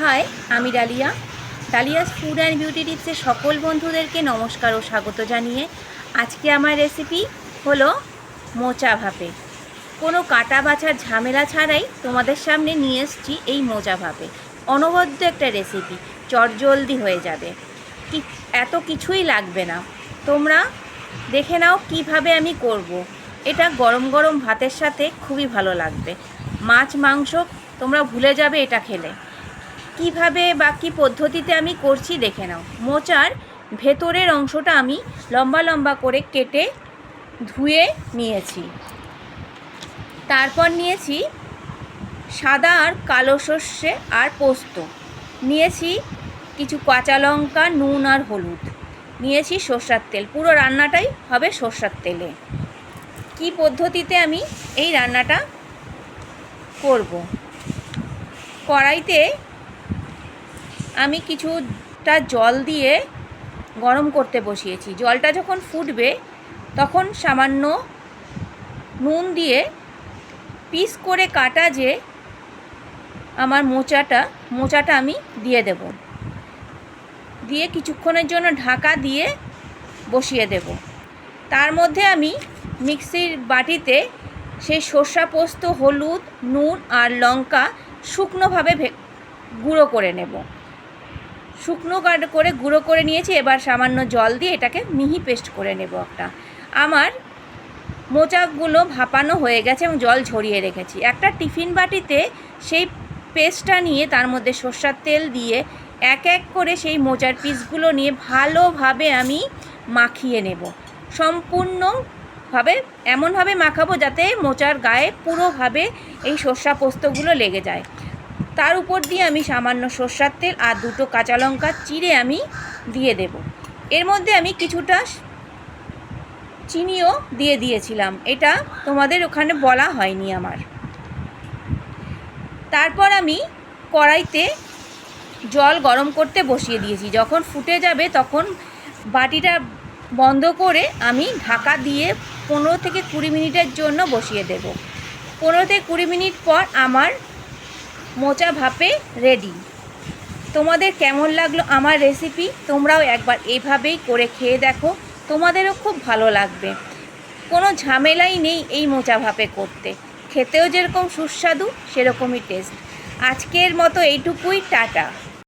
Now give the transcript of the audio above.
High, আমি Dalia. Dalia's food and beauty টিপসের সকল বন্ধুদেরকে নমস্কার ও স্বাগত জানিয়ে আজকে আমার রেসিপি হলো মোচা ভাপে। কোনো কাটা বাছার ঝামেলা ছাড়াই তোমাদের সামনে নিয়ে এসেছি এই মোচা ভাপে। অনবদ্য একটা রেসিপি চটজলদি হয়ে যাবে। কি, এত কিছুই লাগবে না। তোমরা দেখে নাও কীভাবে আমি করব। এটা গরম গরম ভাতের সাথে খুবই ভালো লাগবে। মাছ, মাংস, তোমরা ভুলে যাবে এটা খেলে। কীভাবে বা কী পদ্ধতিতে আমি করছি দেখে নাও। মোচার ভেতরের অংশটা আমি লম্বা লম্বা করে কেটে ধুয়ে নিয়েছি। তারপর নিয়েছি সাদা আর কালো সর্ষে আর পোস্ত। নিয়েছি কিছু কাঁচা লঙ্কা, নুন আর হলুদ। নিয়েছি সর্ষার তেল। পুরো রান্নাটাই হবে সর্ষার তেলে। কি পদ্ধতিতে আমি এই রান্নাটা করব? কড়াইতে আমি কিছুটা জল দিয়ে গরম করতে বসিয়েছি। জলটা যখন ফুটবে, তখন সামান্য নুন দিয়ে পিস করে কাটা যে আমার মোচাটা মোচাটা আমি দিয়ে দেব। দিয়ে কিছুক্ষণের জন্য ঢাকা দিয়ে বসিয়ে দেব। তার মধ্যে আমি মিক্সির বাটিতে সেই সর্ষা পোস্ত, হলুদ, নুন আর লঙ্কা শুকনোভাবে গুঁড়ো করে নেব। শুকনো করে গুঁড়ো করে নিয়েছি, এবার সামান্য জল দিয়ে এটাকে মিহি পেস্ট করে নেব একটা। আমার মোচাগুলো ভাপানো হয়ে গেছে এবং জল ঝরিয়ে রেখেছি। একটা টিফিন বাটিতে সেই পেস্টটা নিয়ে তার মধ্যে সর্ষার তেল দিয়ে এক এক করে সেই মোচার পিসগুলো নিয়ে ভালোভাবে আমি মাখিয়ে নেব। সম্পূর্ণভাবে এমনভাবে মাখাবো যাতে মোচার গায়ে পুরোভাবে এই সর্ষা পোস্তগুলো লেগে যায়। তার উপর দিয়ে আমি সামান্য সর্ষার তেল আর দুটো কাঁচা লঙ্কা চিড়ে আমি দিয়ে দেব। এর মধ্যে আমি কিছুটা চিনিও দিয়ে দিয়েছিলাম। এটা তোমাদের ওখানে বলা হয়নি আমার। তারপর আমি কড়াইতে জল গরম করতে বসিয়ে দিয়েছি। যখন ফুটে যাবে তখন বাটিটা বন্ধ করে আমি ঢাকা দিয়ে পনেরো থেকে কুড়ি মিনিটের জন্য বসিয়ে দেব। পনেরো থেকে কুড়ি মিনিট পর আমার মোচা ভাপে রেডি তোমাদের কেমন লাগল আমার রেসিপি তোমরাও একবার এইভাবেই করে খেয়ে দেখো। তোমাদেরও খুব ভালো লাগবে। কোনো ঝামেলাই নেই এই মোচা ভাপে করতে। খেতেও যেরকম সুস্বাদু, সেরকমই টেস্ট আজকের মতো এইটুকুই, টাটা।